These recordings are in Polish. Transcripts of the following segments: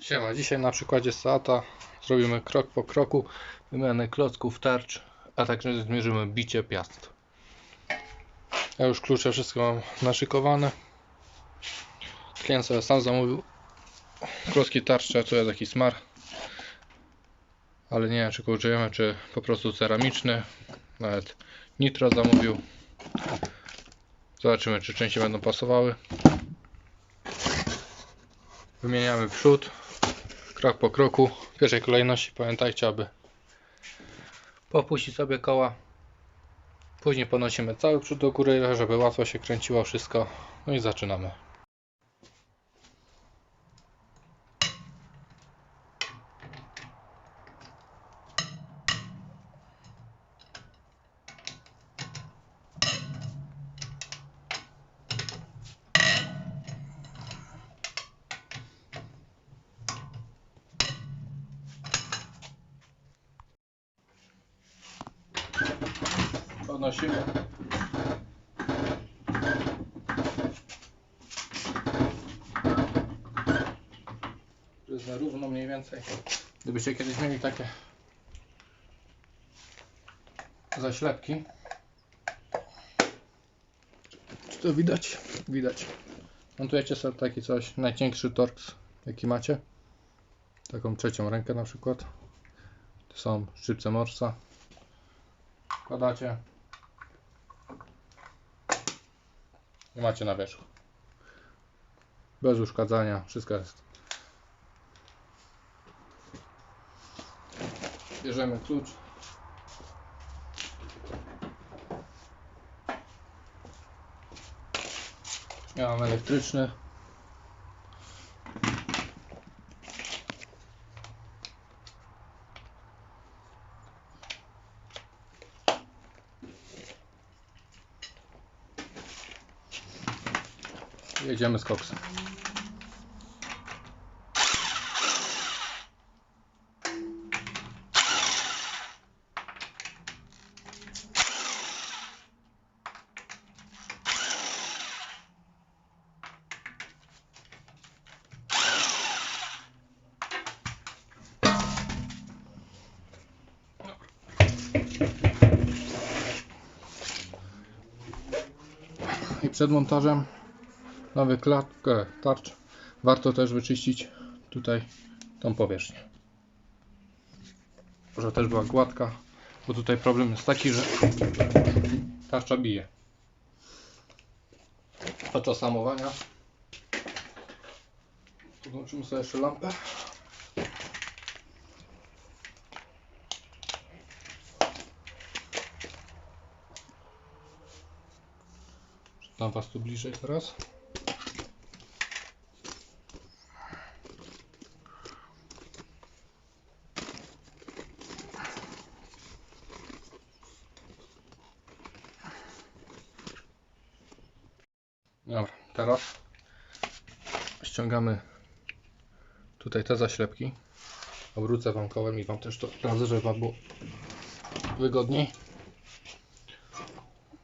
Siema, dzisiaj na przykładzie Seata zrobimy krok po kroku wymianę klocków tarcz, a także zmierzymy bicie piast. Ja już klucze wszystko mam naszykowane. Klient sobie sam zamówił klocki tarcze, tu jest taki smar. Ale nie wiem czy go czy po prostu ceramiczny. Nawet nitro zamówił. Zobaczymy czy części będą pasowały. Wymieniamy przód, krok po kroku. W pierwszej kolejności pamiętajcie, aby popuścić sobie koła. Później ponosimy cały przód do góry, żeby łatwo się kręciło wszystko. No i zaczynamy. Podnosimy. To jest na równo mniej więcej. Gdybyście kiedyś mieli takie zaślepki. Czy to widać? Widać. Montujecie sobie taki coś, najcięższy torx jaki macie. Taką trzecią rękę na przykład. To są szczypce morsa. Wkładacie. I macie na wierzchu. Bez uszkadzania, wszystko jest. Bierzemy klucz. Ja mam elektryczny. Jedziemy z koksem. Przed montażem nowy klatkę tarcz. Warto też wyczyścić tutaj tą powierzchnię. Żeby też była gładka bo tutaj problem jest taki, że tarcza bije. Podczas hamowania podłączymy sobie jeszcze lampę. Dam was tu bliżej teraz. Dobra, teraz ściągamy tutaj te zaślepki. Obrócę wam kołem i wam też to sprawdzę, żeby wam było wygodniej.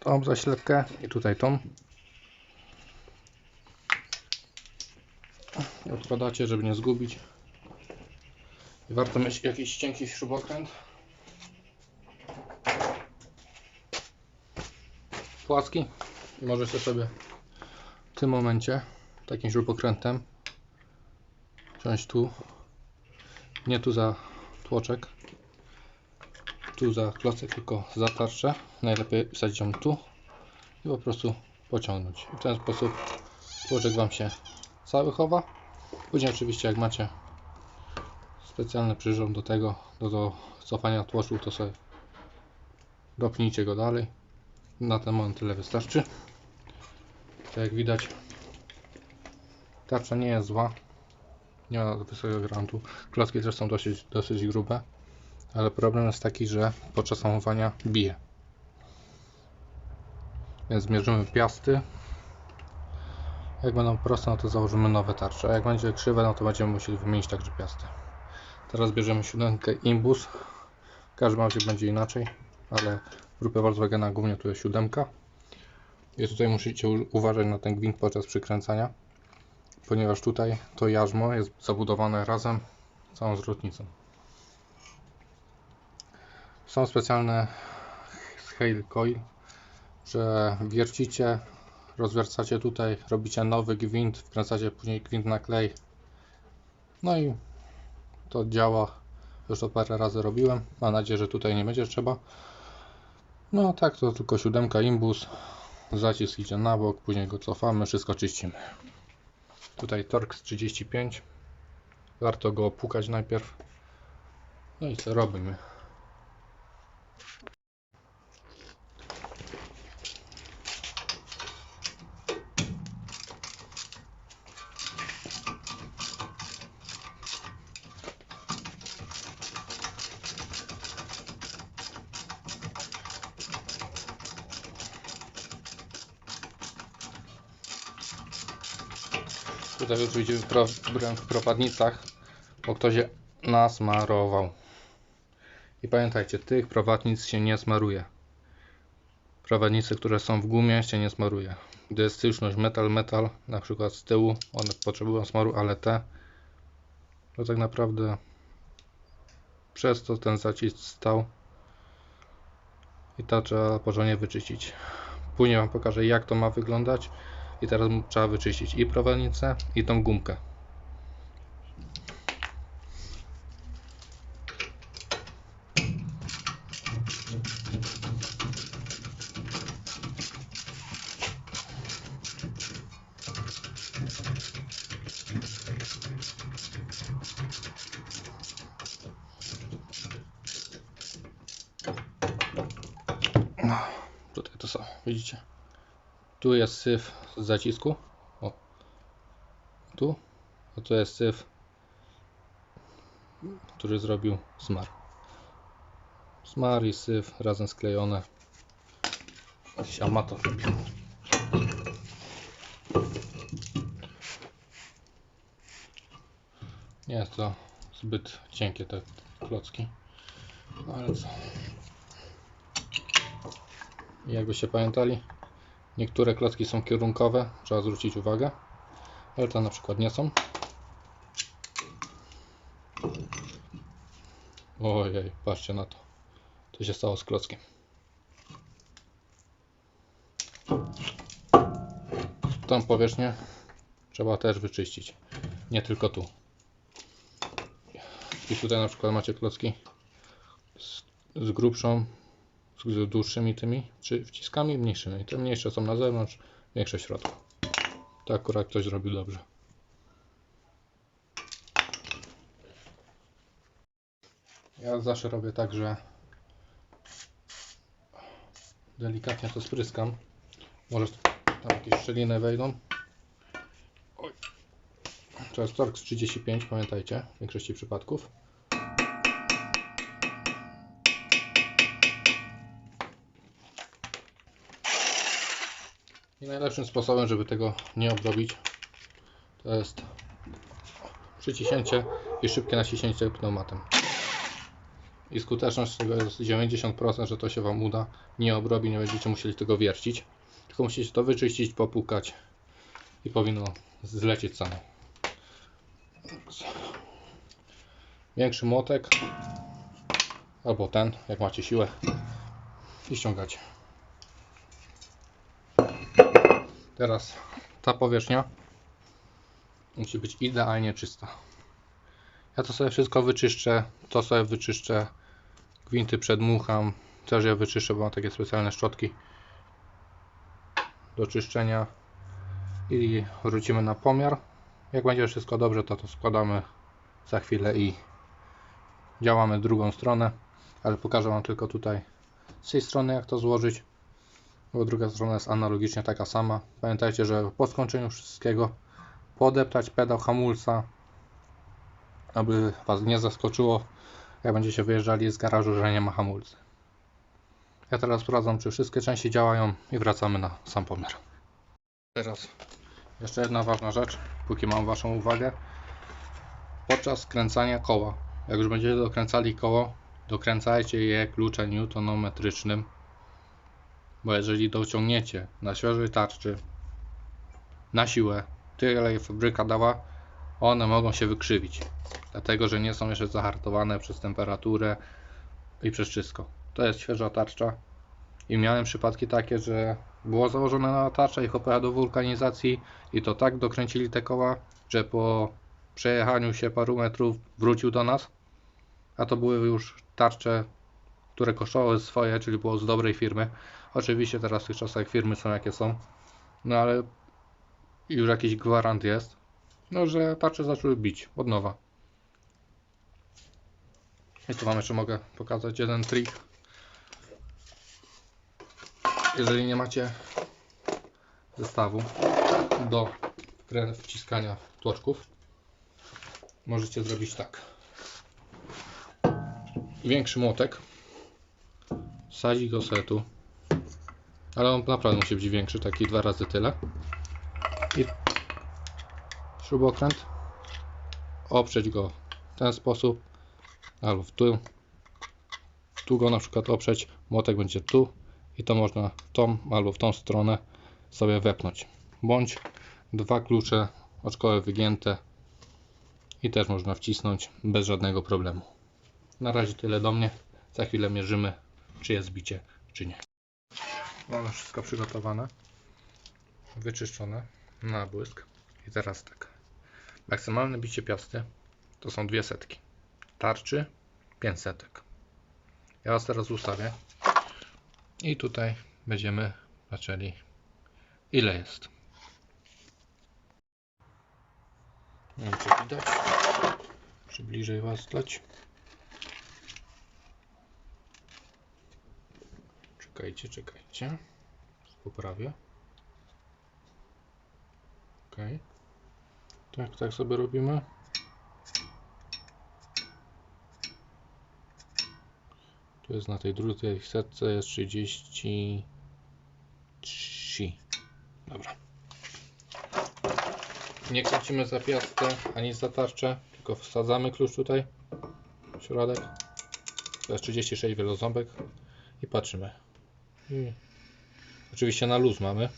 Tą zaślepkę i tutaj tą. I Odkładacie, żeby nie zgubić. I warto mieć jakiś cienki śrubokręt. Płaski. I możecie sobie w tym momencie takim śrubokrętem wziąć tu. Nie tu za tłoczek. Tu za klocek, tylko za tarczę. Najlepiej wsadzić ją tu i po prostu pociągnąć. I w ten sposób tłoczek Wam się cały chowa. Później oczywiście jak macie specjalny przyrząd do tego, do, do cofania tłoczu, to sobie dopnijcie go dalej. Na ten moment tyle wystarczy. Tak jak widać tarcza nie jest zła. Nie ma wysokiego grantu. Klocki też są dosyć, dosyć grube. Ale problem jest taki, że podczas hamowania bije. Więc zmierzymy piasty. Jak będą proste, no to założymy nowe tarcze. A jak będzie krzywe, no to będziemy musieli wymienić także piasty. Teraz bierzemy siódemkę Imbus. Każdy aucie będzie inaczej, ale w grupie Volkswagena głównie tu jest siódemka. I tutaj musicie uważać na ten gwint podczas przykręcania. Ponieważ tutaj to jarzmo jest zabudowane razem z całą zwrotnicą. Są specjalne scale coil, że wiercicie, rozwiercacie tutaj, robicie nowy gwint, wkręcacie później gwint na klej. No i to działa. Już to parę razy robiłem. Mam nadzieję, że tutaj nie będzie trzeba. No tak, to tylko siódemka imbus. Zacisk idzie na bok, później go cofamy, wszystko czyścimy. Tutaj Torx 35. Warto go opukać najpierw. No i co robimy? Tutaj już widzimy problem w prowadnicach, bo ktoś je nasmarował. I pamiętajcie, tych prowadnic się nie smaruje. Prowadnice, które są w gumie się nie smaruje. Gdy jest styczność metal-metal, na przykład z tyłu, one potrzebują smaru, ale te to tak naprawdę przez to ten zacisk stał i to trzeba porządnie wyczyścić. Później Wam pokażę jak to ma wyglądać. I teraz trzeba wyczyścić i prowadnicę, i tą gumkę. No, tutaj to są, widzicie? Tu jest syf z zacisku. O. Tu. A tu jest syf, który zrobił smar. Smar i syf razem sklejone. Jakiś amator robił. Nie jest to zbyt cienkie te klocki. No ale co. I Jakbyście pamiętali, Niektóre klocki są kierunkowe, trzeba zwrócić uwagę, ale te na przykład nie są. Ojej, patrzcie na to. Co się stało z klockiem. Tą powierzchnię trzeba też wyczyścić. Nie tylko tu. I tutaj na przykład macie klocki z, z grubszą z dłuższymi tymi czy wciskami mniejszymi. Te mniejsze są na zewnątrz, większe w środku. To akurat ktoś zrobił dobrze. Ja zawsze robię tak, że delikatnie to spryskam. Może tam jakieś szczeliny wejdą. Oj. To jest Torx 35, pamiętajcie, w większości przypadków. I najlepszym sposobem, żeby tego nie obrobić, to jest przyciśnięcie i szybkie naciśnięcie pneumatem. I skuteczność tego jest 90%, że to się Wam uda. Nie obrobi, nie będziecie musieli tego wiercić. Tylko musicie to wyczyścić, popukać i powinno zlecieć samo. Większy młotek albo ten, jak macie siłę i ściągacie. Teraz ta powierzchnia musi być idealnie czysta. Ja to sobie wszystko wyczyszczę, to sobie wyczyszczę, gwinty przedmucham, też je wyczyszczę, bo mam takie specjalne szczotki do czyszczenia i wrócimy na pomiar. Jak będzie wszystko dobrze, to to składamy za chwilę i działamy drugą stronę, ale pokażę Wam tylko tutaj z tej strony jak to złożyć bo druga strona jest analogicznie taka sama. Pamiętajcie, że po skończeniu wszystkiego podeptać pedał hamulca, aby Was nie zaskoczyło, jak będziecie wyjeżdżali z garażu, że nie ma hamulca. Ja teraz sprawdzam, czy wszystkie części działają i wracamy na sam pomiar. Teraz jeszcze jedna ważna rzecz, póki mam Waszą uwagę. Podczas kręcania koła, jak już będziecie dokręcali koło, dokręcajcie je kluczem newtonometrycznym bo jeżeli dociągniecie na świeżej tarczy na siłę, tyle je fabryka dała, one mogą się wykrzywić. Dlatego, że nie są jeszcze zahartowane przez temperaturę i przez wszystko. To jest świeża tarcza. I miałem przypadki takie, że było założone na tarcza ich opera do wulkanizacji i to tak dokręcili te koła, że po przejechaniu się paru metrów wrócił do nas. A to były już tarcze, które kosztowały swoje, czyli było z dobrej firmy. Oczywiście teraz w tych czasach firmy są jakie są. No ale już jakiś gwarant jest, no że tarcze zaczęły bić od nowa. I tu wam jeszcze mogę pokazać jeden trik. Jeżeli nie macie zestawu do wciskania tłoczków, możecie zrobić tak. Większy młotek, sadzi go sobie tu, ale on naprawdę musi być większy, taki dwa razy tyle. I śrubokręt, oprzeć go w ten sposób, albo w tu. Tu go na przykład oprzeć, młotek będzie tu i to można w tą albo w tą stronę sobie wepnąć. Bądź dwa klucze oczkowe wygięte i też można wcisnąć bez żadnego problemu. Na razie tyle do mnie. Za chwilę mierzymy, czy jest bicie, czy nie. Mamy wszystko przygotowane, wyczyszczone na błysk. I teraz tak. Maksymalne bicie piasty to są dwie setki. Tarczy 5 setek. Ja Was teraz ustawię. I tutaj będziemy zaczęli ile jest. Nie wiem czy widać. Czy bliżej Was dać. Czekajcie, czekajcie. Poprawię. Ok. Tak, tak sobie robimy. Tu jest na tej drugiej setce jest 33. Dobra. Nie kręcimy za piastę ani za tarczę, tylko wsadzamy klucz tutaj w środek. To jest 36 wieloząbek i patrzymy. I oczywiście na luz mamy.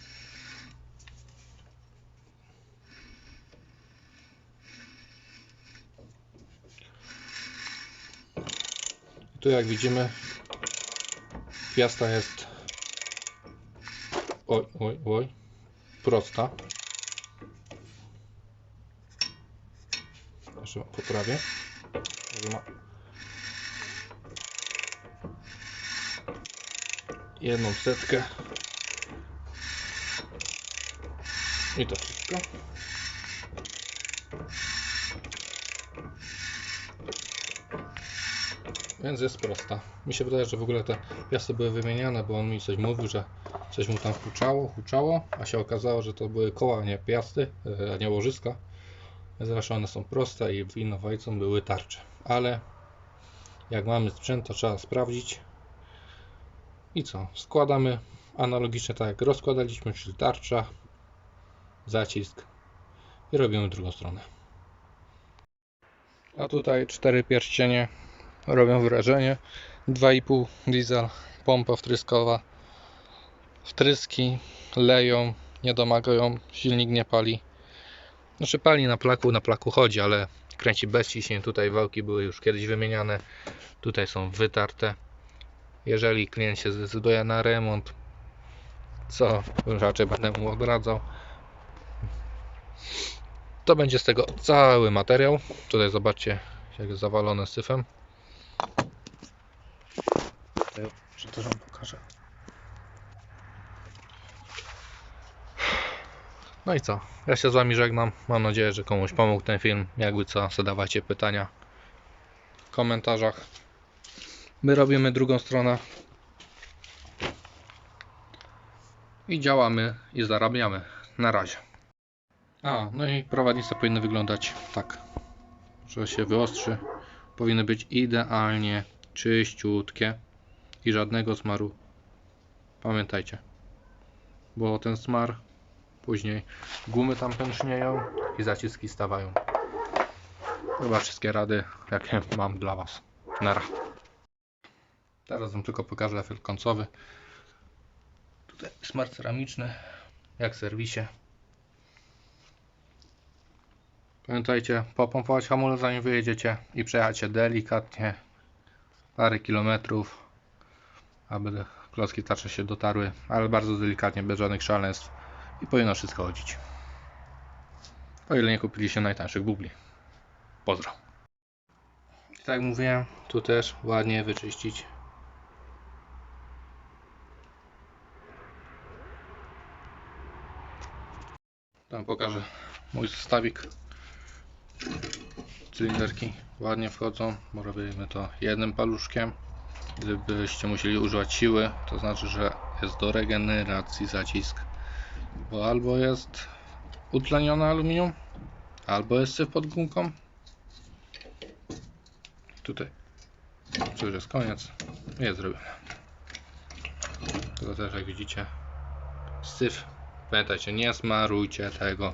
Tu jak widzimy piasta jest oj, oj, oj, prosta. Jeszcze poprawię. Może ma jedną setkę. I to wszystko. Więc jest prosta. Mi się wydaje, że w ogóle te piasty były wymieniane, bo on mi coś mówił, że coś mu tam huczało, huczało, a się okazało, że to były koła, nie piasty, e, a nie łożyska. Zresztą one są proste i w Innowajcą były tarcze. Ale jak mamy sprzęt, to trzeba sprawdzić. I co? Składamy analogicznie tak jak rozkładaliśmy, czyli tarcza, zacisk i robimy drugą stronę. A tutaj cztery pierścienie robią wrażenie. 2,5 diesel, pompa wtryskowa. Wtryski leją, nie domagają, silnik nie pali. Znaczy pali na plaku, na plaku chodzi, ale kręci bez ciśnień. Tutaj wałki były już kiedyś wymieniane. Tutaj są wytarte. Jeżeli klient się zdecyduje na remont, co raczej będę mu odradzał, to będzie z tego cały materiał. Tutaj zobaczcie, jak jest zawalone syfem. Czy też wam pokażę. No i co? Ja się z wami żegnam. Mam nadzieję, że komuś pomógł ten film. Jakby co, zadawajcie pytania w komentarzach. My robimy drugą stronę. I działamy i zarabiamy. Na razie. A, no i prowadnice powinny wyglądać tak, że się wyostrzy. Powinny być idealnie czyściutkie i żadnego smaru. Pamiętajcie, bo ten smar później gumy tam pęcznieją i zaciski stawają. Chyba wszystkie rady, jakie mam dla Was. Nara. Teraz Wam tylko pokażę efekt końcowy. Tutaj smar ceramiczny, jak w serwisie. Pamiętajcie, popompować hamulec zanim wyjedziecie i przejechać delikatnie parę kilometrów, aby klocki tarcze się dotarły, ale bardzo delikatnie, bez żadnych szaleństw i powinno wszystko chodzić. O ile nie kupiliście najtańszych bubli. Pozdro. I tak jak mówiłem, tu też ładnie wyczyścić. Tam pokażę mój zestawik. Cylinderki ładnie wchodzą. Robimy to jednym paluszkiem. Gdybyście musieli używać siły, to znaczy, że jest do regeneracji zacisk. Bo albo jest utlenione aluminium, albo jest syf pod gumką. Tutaj to już jest koniec. Jest zrobione. Tylko też jak widzicie syf. Pamiętajcie, nie smarujcie tego.